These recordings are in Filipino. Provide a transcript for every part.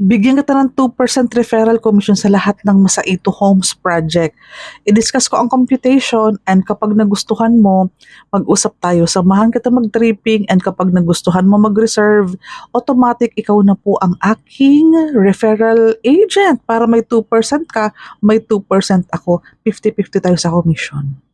Bigyan kita ng 2% referral commission sa lahat ng Masaito Homes project. I-discuss ko ang computation and kapag nagustuhan mo, mag-usap tayo. Samahan kita mag-tripping and kapag nagustuhan mo mag-reserve, automatic ikaw na po ang aking referral agent. Para may 2% ka, may 2% ako. 50-50 tayo sa commission.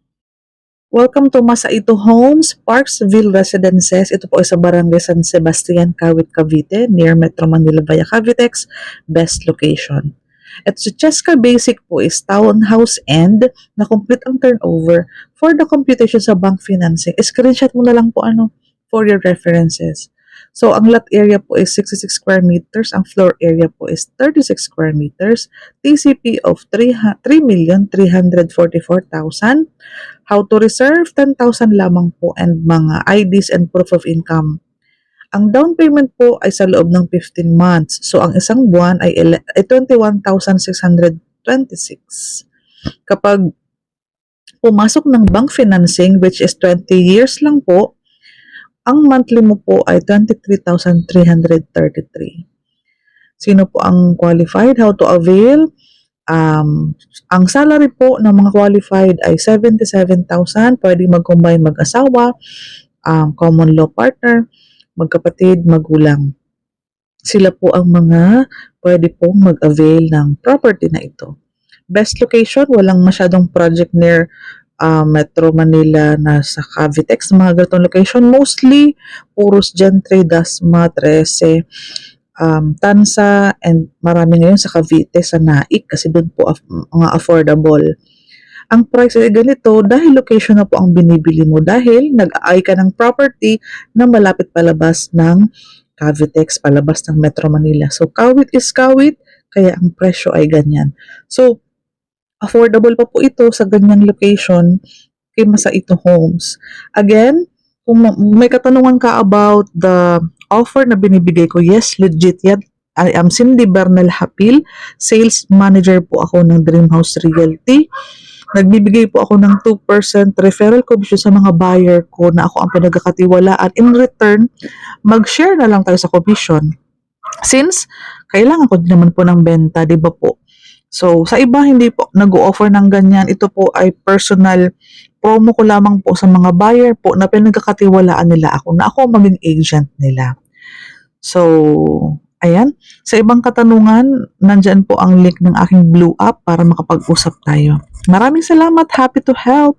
Welcome to Masaito Homes, Parksville Residences. Ito po ay sa Barangay San Sebastian, Kawit, Cavite, near Metro Manila via Cavitex. Best location. At sa Cheska Basic po is townhouse end na complete ang turnover for the computation sa bank financing. Screenshot mo na lang po ano for your references. So, ang lot area po is 66 square meters. Ang floor area po is 36 square meters. TCP of 3,344,000. How to reserve? 10,000 lamang po and mga IDs and proof of income. Ang down payment po ay sa loob ng 15 months. So, ang isang buwan ay ele- ay 21,626. Kapag pumasok ng bank financing, which is 20 years lang po, ang monthly mo po ay 23,333. Sino po ang qualified? How to avail? Um, ang salary po ng mga qualified ay 77,000. Pwede mag-combine mag-asawa, um, common law partner, magkapatid, magulang. Sila po ang mga pwede pong mag-avail ng property na ito. Best location, walang masyadong project near uh, Metro Manila na sa Cavitex, mga ganitong location. Mostly, puros dyan, Dasma, Trece, um, Tansa, and marami ngayon sa Cavite, sa Naik, kasi doon po af- mga affordable. Ang price ay ganito dahil location na po ang binibili mo dahil nag-aay ka ng property na malapit palabas ng Cavitex, palabas ng Metro Manila. So, kawit is kawit, kaya ang presyo ay ganyan. So, affordable pa po ito sa ganyang location kay Masaito Homes. Again, kung ma- may katanungan ka about the offer na binibigay ko, yes, legit yan. I am Cindy Bernal Hapil, sales manager po ako ng Dreamhouse Realty. Nagbibigay po ako ng 2% referral commission sa mga buyer ko na ako ang pinagkakatiwalaan. In return, mag-share na lang tayo sa commission. Since, kailangan ko din naman po ng benta, di ba po? So, sa iba hindi po nag-o-offer ng ganyan. Ito po ay personal promo ko lamang po sa mga buyer po na pinagkakatiwalaan nila ako na ako maging agent nila. So, ayan. Sa ibang katanungan, nandyan po ang link ng aking blue app para makapag-usap tayo. Maraming salamat. Happy to help.